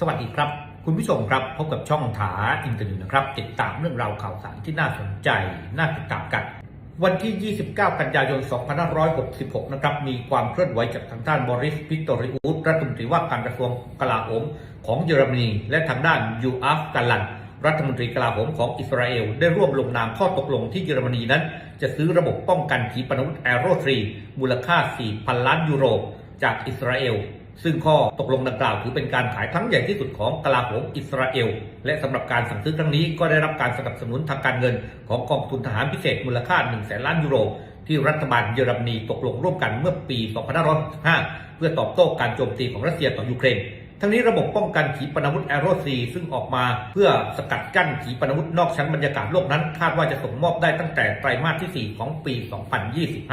สวัสดีครับ คุณผู้ชมครับพบกับช่องถาอินเตอร์เน็ตนะครับ ติดตามเรื่องราวข่าวสารที่น่าสนใจ น่าติดตามกัน วันที่ 29 กันยายน 2566 นะครับ มีความเคลื่อนไหวจากทางด้านบริสพิตริอุสรัฐมนตรีว่าการกระทรวงกลาโหมของเยอรมนี และทางด้านยูอัฟกันลันรัฐมนตรีกลาโหมของอิสราเอล ได้ร่วมลงนามข้อตกลงที่เยอรมนีนั้น จะซื้อระบบป้องกันขีปนาวุธแอโรทรีมูลค่า 4,000 ล้านยูโร จากอิสราเอล ซึ่งข้อตกลงดังกล่าวถือเป็นการขายครั้งใหญ่ที่สุดของกลาโหมอิสราเอล และสำหรับการสั่งซื้อครั้งนี้ก็ได้รับการสนับสนุนทางการเงิน ของกองทุนทหารพิเศษมูลค่า1แสนล้านยูโร ที่รัฐบาลเยอรมนีตกลงร่วมกันเมื่อปี 2565 เพื่อตอบโต้การโจมตีของรัสเซียต่อยูเครนทั้งนี้ระบบป้องกันขีปนาวุธแอโรซีซึ่งออกมาเพื่อสกัดกั้นขีปนาวุธนอกชั้นบรรยากาศโลกนั้น คาดว่าจะส่งมอบได้ตั้งแต่ไตรมาสที่ 4 ของปี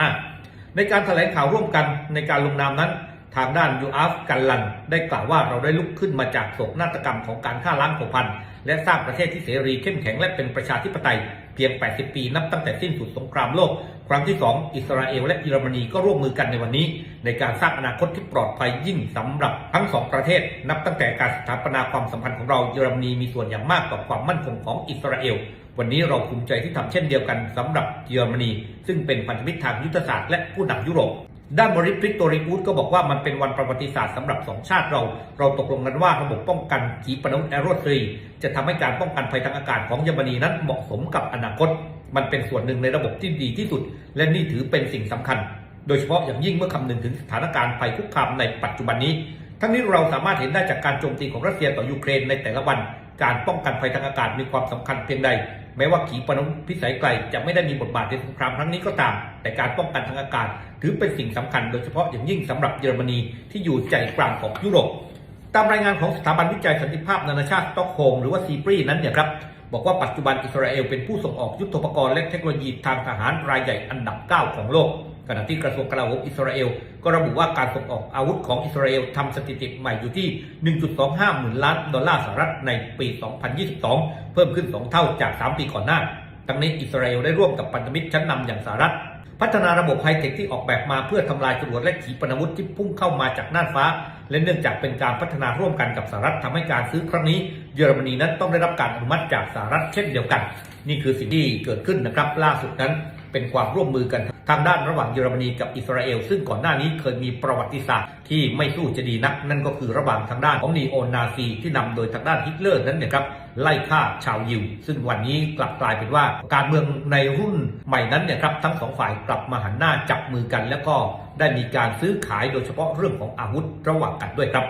2025 ในการแถลงข่าวร่วมกันในการลงนามนั้น ทางด้านยูอัฟกันลัน ได้กล่าวว่าเราได้ลุกขึ้นมาจากโศกนาฏกรรมของการฆ่าล้างเผ่าพันธุ์และสร้างประเทศที่เสรีเข้มแข็งและเป็นประชาธิปไตย เพียง 80 ปีนับตั้งแต่สิ้นสุดสงครามโลก ครั้งที่ 2 อิสราเอลและเยอรมนีก็ร่วมมือกันในวันนี้ ในการสร้างอนาคตที่ปลอดภัยยิ่งสำหรับทั้งสองประเทศ นับตั้งแต่การสถาปนาความสัมพันธ์ของเราเยอรมนีมีส่วนอย่างมากต่อความมั่นคงของอิสราเอลวันนี้เราภูมิใจที่ทำเช่นเดียวกันสำหรับเยอรมนี ซึ่งเป็นพันธมิตรทางยุทธศาสตร์และผู้นำยุโรป ด้านบริพริกโตริอูดก็บอกว่ามันเป็นวันประวัติศาสตร์สำหรับสองชาติเรา เราตกลงกันว่าระบบป้องกันขีปนาวุธแอโรทรีจะทำให้การป้องกันภัยทางอากาศของเยอรมนีนั้นเหมาะสมกับอนาคต มันเป็นส่วนหนึ่งในระบบที่ดีที่สุด และนี่ถือเป็นสิ่งสำคัญ โดยเฉพาะอย่างยิ่งเมื่อคำนึงถึงสถานการณ์ภัยคุกคามในปัจจุบันนี้ ทั้งนี้เราสามารถเห็นได้จากการโจมตีของรัสเซียต่อยูเครนในแต่ละวัน การป้องกันภัยทางอากาศมีความสำคัญเพียงใด แม้ว่าขีปนาวุธพิสัยไกลจะไม่ได้มีบทบาทในสงครามครั้งนี้ก็ตาม แต่การป้องกันทางอากาศ ถือเป็นสิ่งสำคัญโดยเฉพาะอย่างยิ่งสำหรับเยอรมนีที่อยู่ใจกลางของยุโรปตามรายงานของสถาบันวิจัยสันติภาพนานาชาติสต็อกโฮมหรือว่าซีปรีนั้นเนี่ยครับบอกว่าปัจจุบันอิสราเอลเป็นผู้ส่งออกยุทโธปกรณ์และเทคโนโลยีทางทหารรายใหญ่อันดับ 9 ของโลก ขณะที่กระทรวงกลาโหมอิสราเอล ก็ระบุว่าการส่งออกอาวุธของอิสราเอลทำสถิติใหม่อยู่ที่ 1.25 หมื่นล้านดอลลาร์สหรัฐในปี 2022 เพิ่มขึ้น 2 เท่าจาก 3 ปีก่อนหน้า ทั้งนี้อิสราเอลได้ร่วมกับพันธมิตรชั้นนำอย่างสหรัฐ พัฒนาระบบไฮเทคที่ออกแบบมาเพื่อทำลายจรวดและขีปนาวุธที่พุ่งเข้ามาจากน่านฟ้า และเนื่องจากเป็นการพัฒนาร่วมกันกับสหรัฐทำให้การซื้อครั้งนี้ เยอรมนีนั้นต้องได้รับการอนุมัติจากสหรัฐเช่นเดียวกัน นี่คือสิ่งที่เกิดขึ้นนะครับล่าสุดนั้นเป็นความร่วมมือกัน ทางด้านระหว่างเยอรมนีกับอิสราเอล ซึ่งก่อนหน้านี้เคยมีประวัติศาสตร์ที่ไม่สู้จะดีนัก นั่นก็คือระหว่างทางด้านของนีโอนาซีที่นำโดยทางด้านฮิตเลอร์นั้นเนี่ยครับไล่ฆ่าชาวยิว ซึ่งวันนี้กลับกลายเป็นว่าการเมืองในรุ่นใหม่นั้นเนี่ยครับทั้งสองฝ่ายกลับมาหันหน้าจับมือกัน แล้วก็ได้มีการซื้อขายโดยเฉพาะเรื่องของอาวุธระหว่างกันด้วยครับ